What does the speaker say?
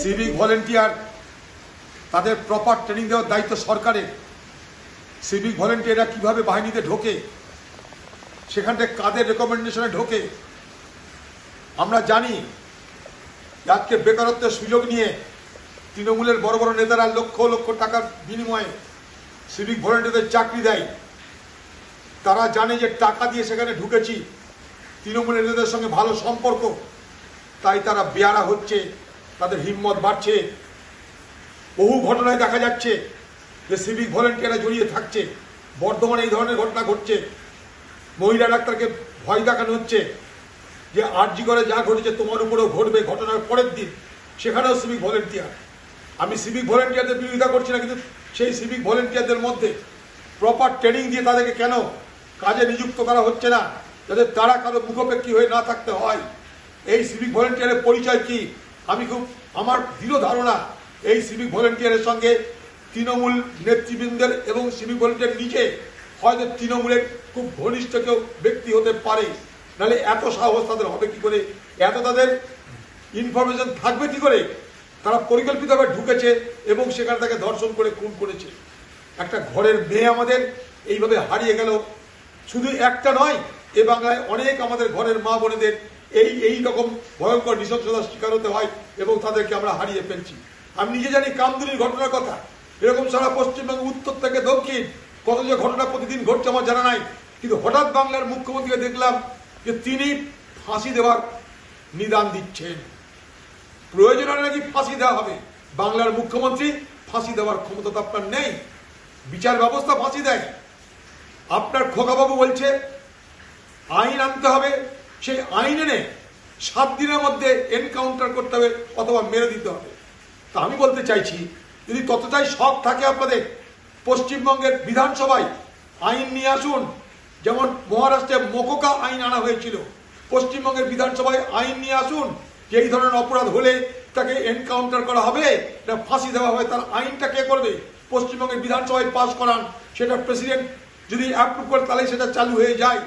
Civic volunteer তাদের proper training দেওয়ার দায়িত্ব সরকারের। সিভিক ভলেন্টিয়াররা কীভাবে বাহিনীতে ঢোকে সেখান থেকে কাদের রেকমেন্ডেশনে ঢোকে। আমরা জানি আজকে বেকারত্বের সুযোগ নিয়ে তৃণমূলের বড় বড় নেতারা লক্ষ লক্ষ টাকার বিনিময়ে সিভিক ভলেন্টিয়ারদের চাকরি দেয়। তারা জানে যে টাকা দিয়ে সেখানে ঢুকেছি, তৃণমূলের নেতাদের সঙ্গে ভালো সম্পর্ক, তাই তারা বেয়ারা হচ্ছে। তাদের হিম্মত বাড়ছে। বহু ঘটনায় দেখা যাচ্ছে যে সিভিক ভলেন্টিয়াররা জড়িয়ে থাকছে। বর্ধমানে এই ধরনের ঘটনা ঘটছে। মহিলা ডাক্তারকে ভয় দেখানো হচ্ছে যে আরজি করে যা ঘটেছে তোমার উপরেও ঘটবে ঘটনার পরের দিন। সেখানেও সিভিক ভলেন্টিয়ার আমি সিভিক ভলেন্টিয়ারদের বিরোধিতা করছি না, কিন্তু সেই সিভিক ভলেন্টিয়ারদের মধ্যে প্রপার ট্রেনিং দিয়ে তাদেরকে কেন কাজে নিযুক্ত করা হচ্ছে না? যাতে তারা কারও মুখোপেক্ষী হয়ে না থাকতে হয়। এই সিভিক ভলেন্টিয়ারের পরিচয় কি? আমি খুব, আমার দৃঢ় ধারণা এই সিভিক ভলেন্টিয়ারের সঙ্গে তৃণমূল নেতৃবৃন্দের এবং সিভিক ভলেন্টিয়ার নিজে হয়তো তৃণমূলের খুব ঘনিষ্ঠ কেউ ব্যক্তি হতে পারে। নাহলে এত সাহস তাদের হবে কি করে? এত তাদের ইনফরমেশন থাকবে কি করে? তারা পরিকল্পিতভাবে ঢুকেছে এবং সেখানে তাকে ধর্ষণ করে, খুন করেছে। একটা ঘরের মেয়ে আমাদের এইভাবে হারিয়ে গেল। শুধু একটা নয়, এ বাংলায় অনেক আমাদের ঘরের মা বোনেদের এই এই রকম ভয়ঙ্কর নৃশংসতার শিকার হতে হয় এবং তাদেরকে আমরা হারিয়ে ফেলছি। আমি নিজে জানি কামদুলির ঘটনার কথা। এরকম সারা পশ্চিমবঙ্গ, উত্তর থেকে দক্ষিণ, কত যে ঘটনা প্রতিদিন ঘটছে আমার জানা নাই। কিন্তু হঠাৎ বাংলার মুখ্যমন্ত্রীকে দেখলাম যে তিনি ফাঁসি দেওয়ার নিদান দিচ্ছেন। প্রয়োজন হলে নাকি ফাঁসি দেওয়া হবে। বাংলার মুখ্যমন্ত্রী ফাঁসি দেওয়ার ক্ষমতা তো আপনার নেই। বিচার ব্যবস্থা ফাঁসি দেয়। আপনার খোকাবাবু বলছে, আইন আনতে হবে সেই আইন এনে সাত দিনের মধ্যে এনকাউন্টার করতে হবে অথবা মেরে দিতে হবে। তা আমি বলতে চাইছি, যদি ততটাই শখ থাকে আপনাদের, পশ্চিমবঙ্গের বিধানসভায় আইন নিয়ে আসুন, যেমন মহারাষ্ট্রে মোকোকা আইন আনা হয়েছিল, পশ্চিমবঙ্গের বিধানসভায় আইন নিয়ে আসুন, যে এই ধরনের অপরাধ হলে তাকে এনকাউন্টার করা হবে, না ফাঁসি দেওয়া হবে, তার আইনটা কে করবে? পশ্চিমবঙ্গের বিধানসভায় পাশ করান, সেটা প্রেসিডেন্ট যদি অ্যাপ্রুভ করে, তাহলে সেটা চালু হয়ে যায়।